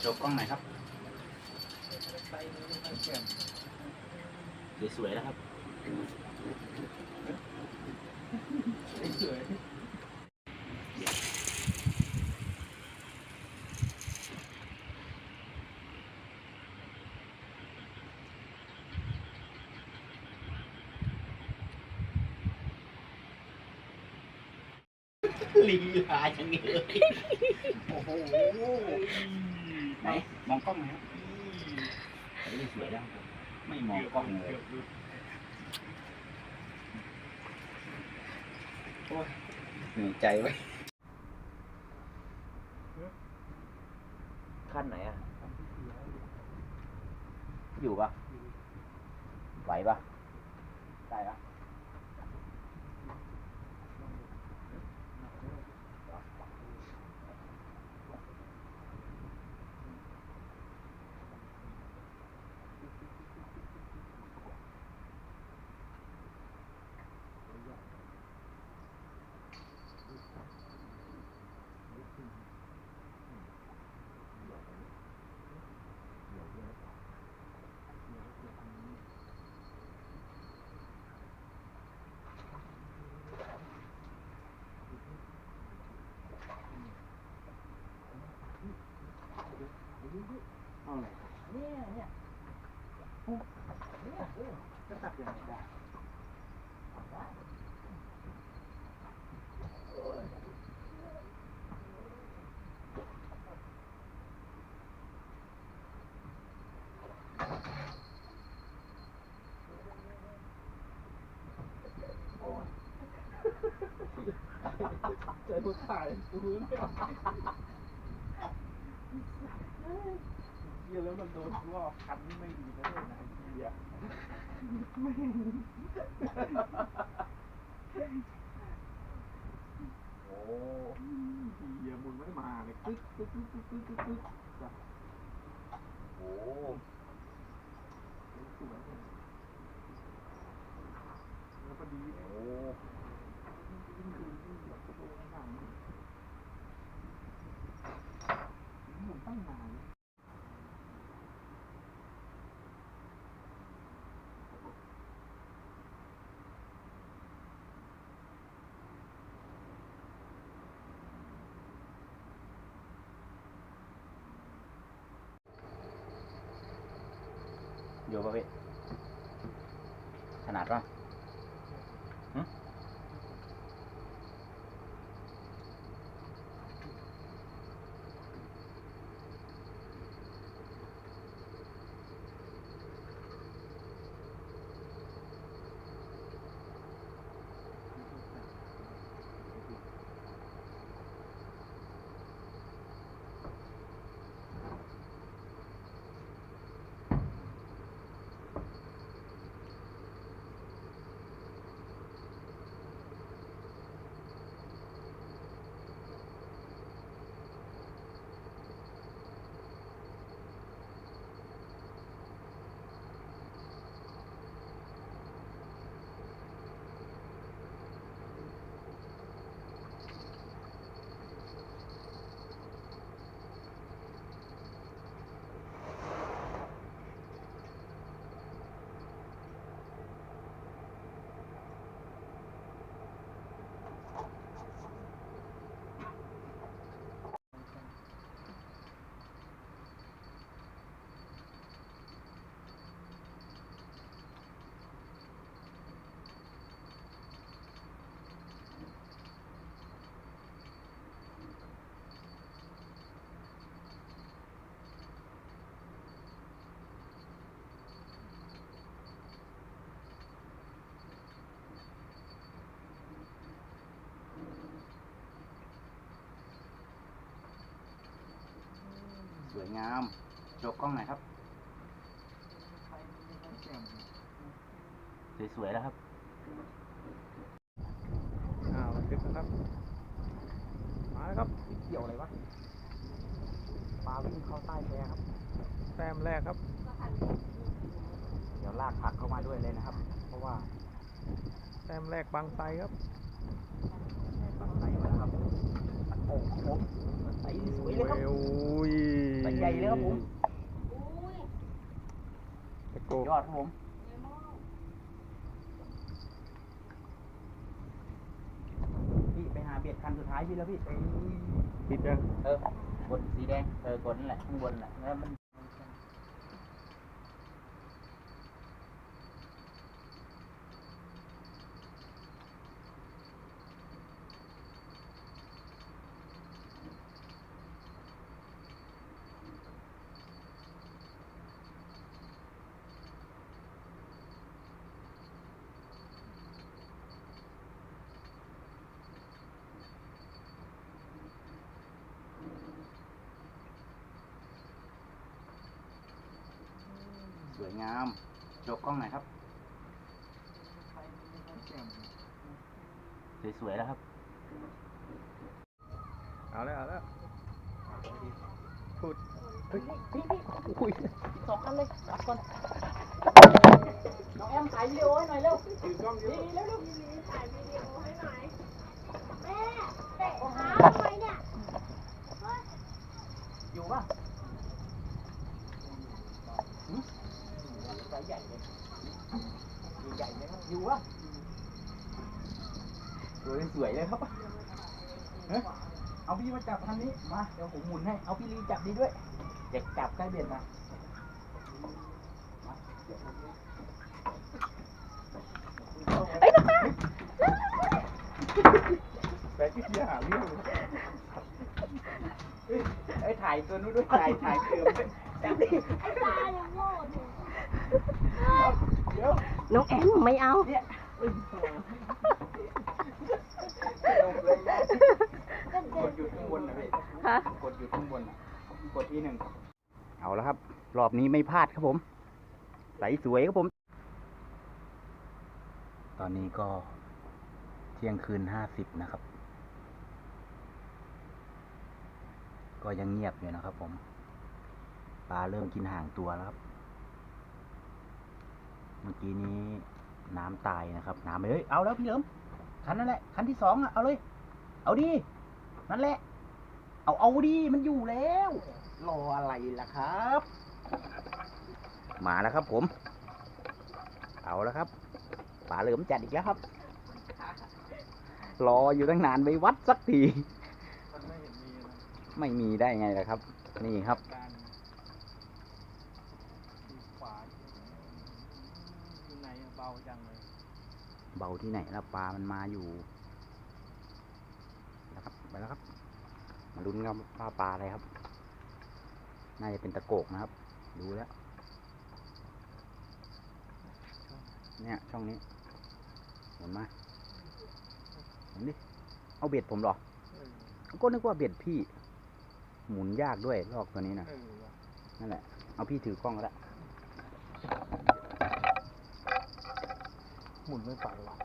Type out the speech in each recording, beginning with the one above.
โชว์กล้องหน่อยครับสวยๆแล้วครับสวยลีลาอย่างนี้เลย โอ้โหไหนมองกล้องหน่อยครับเฮ้ยสวยแล้วครับไม่มองกล้องเลยโอ้ยเหนื่อยใจไว้ยขั้นไหนอะอยู่ปะไหวปะ เนี่ยเนี่ยเนี่ยเออจะตัดยังไงได้เจอผู้ชายกูรู้เลย เฮียแล้วมันโดนรอบคันนี่ไม่ดีนะเนี่ยนะเฮียไม่โอ้เฮียมึงไม่มาเลยตึ๊กตึ๊กตึ๊กตึ๊กตึ๊กตึ๊กตึ๊กจ้ะโอ้สวยเลยแล้วพอดีเนี่ย โอ้ ยิ่งดูยิ่งแบบโดนหนังหมุนตั้งนาน อยู่ป่ะพี่ขนาดป่ะหึส วยงามโชว์กล้องหน่อยครับ สวยๆแล้วครับอ้าวมันดึกนะครับ มาแล้วครับนี่เกี่ยวอะไรวะปลาวิ่งเข้าใต้แพครับ แต้มแรกครับ เดี๋ยวลากผักเข้ามาด้วยเลยนะครับ เพราะว่า แต้มแรกบางไทรครับปักไตมาแล้วครับโอ้โหไตสวยเลยครับโอ้ยไตใหญ่เลยครับผมตะโกยอดครับผมพี่ไปหาเบียดคันสุดท้ายพี่แล้วพี่ติดยัง เออกดสีแดง เออกดนั่นแหละข้างบนแหละแล้วมัน ส วยงามโชว์กล้องหน่อยครับ สวยๆแล้วครับ เอาแล้วเอาแล้วพูดเฮ้ยพี่พี่อุ้ยสองอันเลยจับก่อนน้องแอมถ่ายวิดีโอให้หน่อยเร็วถือกล้องเยอะเร็วเร็วถ่ายวิดีโอให้หน่อยแม่เตะขาทำไมเนี่ยอยู่ป่ะหืม ไซส์ใหญ่เลยใหญ่เลยครับอยู่ป่ะสวยสวยเลยครับเอ้ยเอาพี่มาจับทางนี้ มา เดี๋ยวผมหมุนให้ เอาพี่ลีจับดีด้วยเด็กจับใกล้เบียดมามาเดี๋ยวแบกที่เสียหาเรื่องเอ้ยถ่ายตัวนู้นด้วย ถ่ายถ่ายเติมจับดิไอ้ตายังโง่อยู่เดี๋ยว น้องแอมไม่เอาเนี่ยลงเลยกดหยุดข้างบนนะพี่ฮะ กดหยุดข้างบนน่ะกดทีหนึ่งเอาแล้วครับ รอบนี้ไม่พลาดครับผม ใสสวยครับผม ตอนนี้ก็เที่ยงคืนห้าสิบนะครับ ก็ยังเงียบอยู่นะครับผม ปลาเริ่มกินห่างตัวแล้วครับ เมื่อกี้นี้น้ำตายนะครับ น้ำไปเฮ้ยเอาแล้วพี่เหลิมคันนั่นแหละคันที่สองอะ เอาเลย เอาดิ นั่นแหละ เอาเอาดิ มันอยู่แล้ว รออะไรล่ะครับ มาแล้วครับผม เอาแล้วครับป๋าเหลิมจัดอีกแล้วครับ รออยู่ตั้งนานไปวัดสักที ไม่มีได้ไงล่ะครับ นี่ครับ การดูขวาอยู่ไหนอะเบาจังเลย เบาที่ไหนแล้วปลามันมาอยู่นะครับไปแล้วครับ มาลุ้นกันว่าปลาอะไรครับ น่าจะเป็นตะโกกนะครับ ดูแล้ว เนี่ยช่องนี้เห็นไหมเห็นดิ เอาเบ็ดผมเหรอเออก็นึกว่าเบ็ดพี่ หมุนยากด้วยลอกตัวนี้นะเออว่ะนั่นแหละ เอาพี่ถือกล้องก็ได้ หมุนไม่ไปว่ะ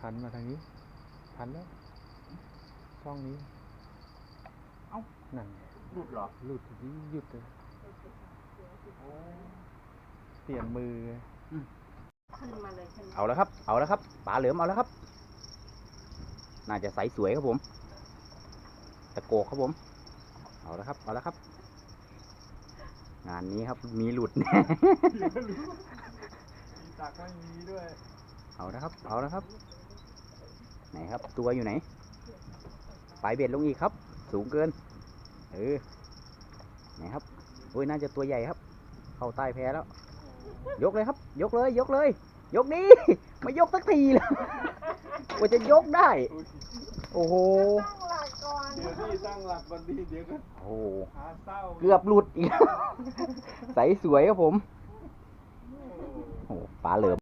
ทันมาทางนี้ทันแล้วช่องนี้ เอ้า นั่นหลุดเหรอหลุดที่หยุดเลยเปลี่ยนมือไงขึ้นมาเลยขึ้นมาเอาแล้วครับ เอาแล้วครับปลาเหลือมเอาแล้วครับ น่าจะใสสวยครับผม ตะโกกครับผม เอาแล้วครับ เอาแล้วครับ งานนี้ครับมีหลุดแน่เดี๋ยวรู้มีตักไม่มีด้วยเอาแล้วครับ เอาแล้วครับ ไหนครับ ตัวอยู่ไหน ปลายเบ็ดลงอีกครับ สูงเกิน เออ ไหนครับ โอ้ย น่าจะตัวใหญ่ครับ เข้าใต้แพแล้ว ยกเลยครับ ยกเลย ยกเลย ยกดีไม่ยกสักทีเลยกว่าจะยกได้ โอ้โหตั้งหลักก่อน เดี๋ยวนี่ตั้งหลักวันดีเดี๋ยวก็โอ้โหหาเศร้าเกือบหลุดอีก ใสสวยครับผม โอ้โอ้โหปลาเหลือม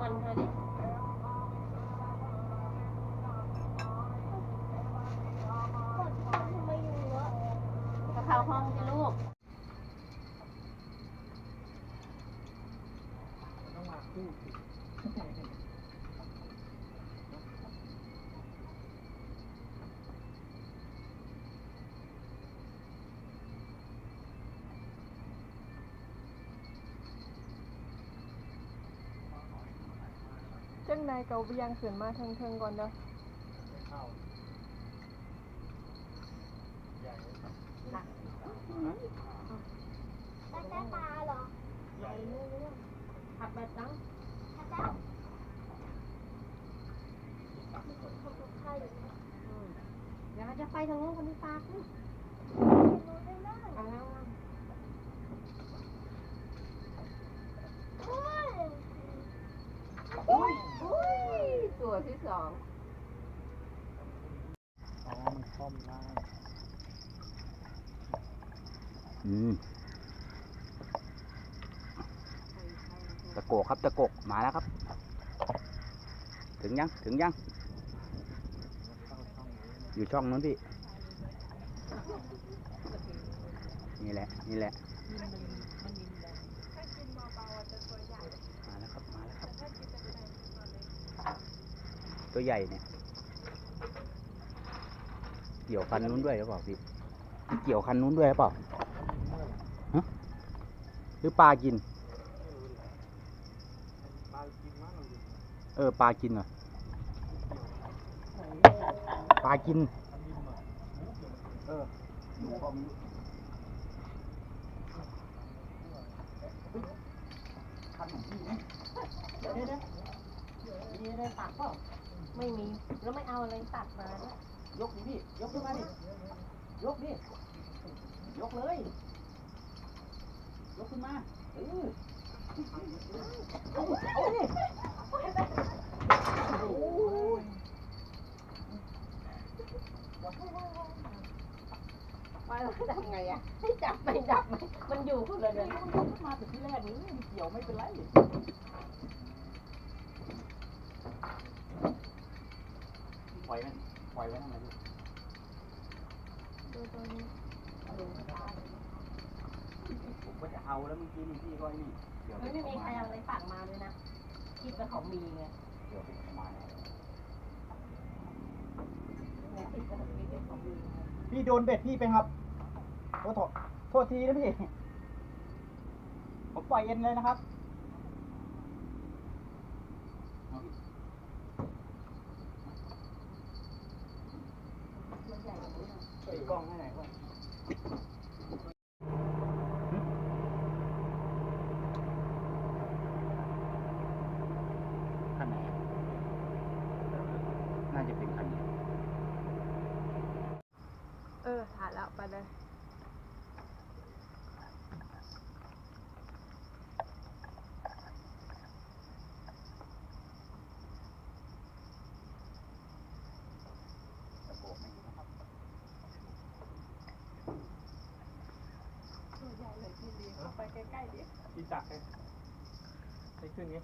วันเธอดิก็เข้าห้องสิลูก ต้องมาคู่ จังใดเกาเบียงขึ้นมาเทิงๆก่อนเด้อเข้าใหญ่แต่แต่ปลาเหรอใหญ่ขับแบบนั้นแต่แต่ใช่เดี๋ยวจะไปทางโน้นคนนี้ปากนี่รู้ได้บ้าง เอาแล้ว โอ้ย อุ้ย ตัวที่สองอ๋อมันคล่อมได้อืมตะโกกครับตะโกกมาแล้วครับ ถึงยังถึงยัง อยู่ช่องนู้นพี่ นี่แหละ นี่แหละมาแล้วครับ มาแล้วครับ ตัวใหญ่เนี่ย เกี่ยวคันนู้นด้วยหรือเปล่าพี่เกี่ยวคันนู้นด้วยหรือเปล่าหรือปลากิน เออปลากินเหรอปลากิน เออหนูก็มีเดี๋ยวเดี๋ยวมีอะไรตัดเปล่า ไม่มี แล้วไม่เอาอะไรตัดมาด้วยยกดิพี่ ยกขึ้นมาดิ ยกดิ ยกเลย ยกขึ้นมา เออเอาเอาดิไปแล้วทำไงอะให้จับไม่จับไหมมันอยู่คนละเดือนยกขึ้นมาแต่ที่แรกนี้มันเกี่ยวไม่เป็นไร ปล่อยมันปล่อยไว้ทำไมพี่ผมก็จะเอาแล้วเมื่อกี้นี่พี่ก็ไอ้นี่เดี๋ยวไม่มีใครเอาอะไรปักมาเลยนะคิดว่าเขามีไงเดี๋ยวไปมาแล้วเนี่ยคิดว่าเขามีเป็นของมีไงพี่โดนเบ็ดพี่ไปครับโอ้โทษโทษทีนะพี่ ผมปล่อยเอ็นเลยนะครับ มันใหญ่กว่านี้หน่อย ช่วย กล้องให้หน่อยว่า ขั้นไหนอะน่าจะเป็นคันนี้ เออถ่ายแล้วไปเลย ตะโกกไม่มีนะครับ ตัวใหญ่เลยพี่ลีเข้าไป ใกล้ๆดิพี่จักเลยใช้ขึ้นนี้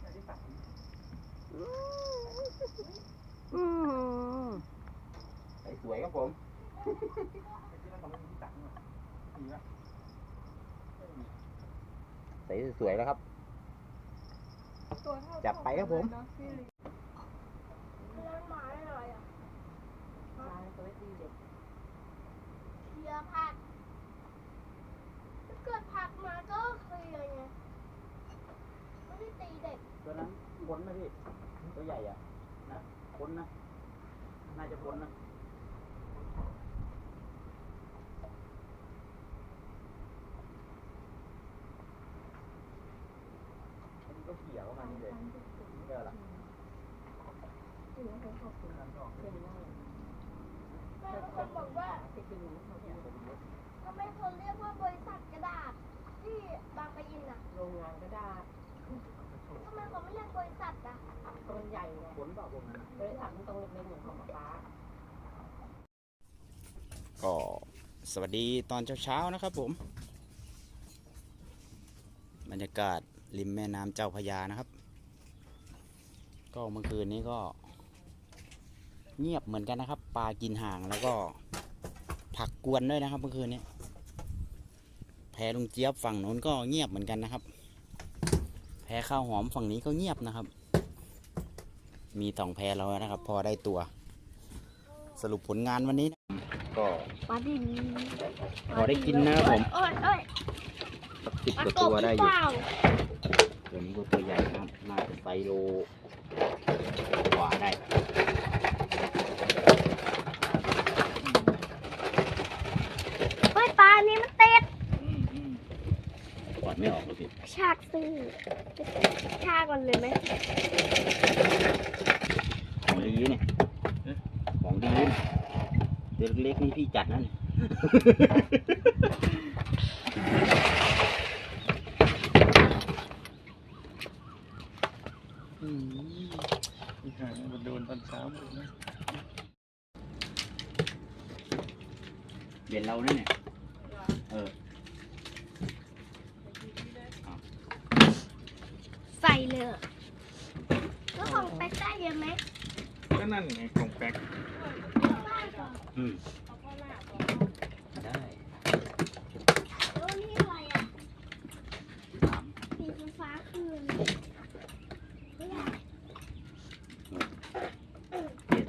ไหนที่ตักนี่อืมใส่สวยครับผมไอ้ที่นั่นเขาไม่มีที่ตักนี่หว่ามีปะใส่สวยแล้วครับตัวเท่าจับไปครับผมเนอะพี่ ตัวใหญ่อะนะพ้นนะ น่าจะพ้นนะอันนี้ก็เกี่ยวเข้ามานี่เลยเจอละที่น้องเขาชอบกินเป็นว่าแม่คนบอกว่าจะกินของเขาเนี่ยทำไมคนเรียกว่าบริษัทกระดาษที่บางปะอินอะโรงงานก็ได้ ทำไมเขาไม่เรียกบริษัทอะ ตัวมันใหญ่ไง พ้นเปล่าพวกนั้น บริษัทมันตรงเล็กๆเหมือนของป๊า ก็ สวัสดีตอนเช้าๆนะครับผม บรรยากาศริมแม่น้ำเจ้าพยานะครับ ก็เมื่อคืนนี้ก็ เงียบเหมือนกันนะครับ ปลากินห่างแล้วก็ผักกวนด้วยนะครับ เมื่อคืนนี้แพลุงเจี๊ยบฝั่งนู้นก็เงียบเหมือนกันนะครับ แพข้าวหอมฝั่งนี้ก็เงียบนะครับ มีสองแพเราแล้วนะครับ พอได้ตัว สรุปผลงานวันนี้ ก็ปลาดินพอได้กินนะครับผมเอ้ยเอ้ยสักสิบปลากว่าบตัวหได้รืออเปยู่ล่าตัวนี้ก็ตัวใหญ่นะครับโลกว่าได้เฮ้ยปลาอันนี้มันติดกอดไม่ออกเลยพี่ชากซื้อชากมันเลยไหม ของดีเนี่ยของดีเนี่ย เดือเล็กๆนี่พี่จัดนะเนี่ยอีกหางมันโดนตอนเช้าหมดนะ เบ็ดเราเนี่ยเออ ใส่เลยก็ของไปได้เยอะไหม ก็นั่นไงของแป๊ก ได้ก่อน อืมได้ แล้วนี่อะไรอะ สาม สีฟ้าคืออะไรไม่อยาก เจ็ด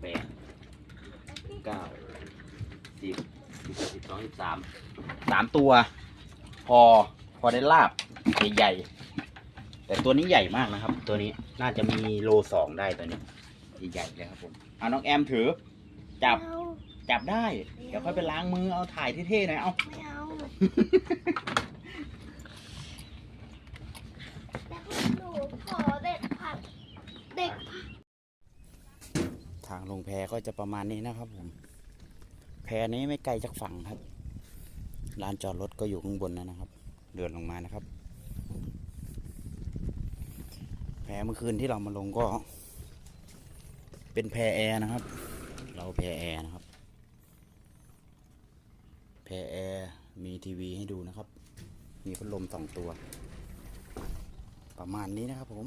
แปดเก้าสิบสิบเอ็ดสิบ สามตัว พอพอได้ลาบใหญ่ๆแต่ตัวนี้ใหญ่มากนะครับ ตัวนี้น่าจะมีโลสองได้ตัวนี้ใหญ่ๆเลยครับผมเอาน้องแอมถือ จับจับได้ เดี๋ยวค่อยไปล้างมือเอาถ่ายเท่ๆหน่อยเอาทางลงแพก็จะประมาณนี้นะครับผม แพนี้ไม่ไกลจากฝั่งครับ ลานจอดรถก็อยู่ข้างบนนะครับ เดินลงมานะครับ แพเมื่อคืนที่เรามาลงก็ เป็นแพแอร์นะครับ เราแพแอร์นะครับ แพแอร์มีทีวีให้ดูนะครับ มีพัดลมสองตัว ประมาณนี้นะครับผม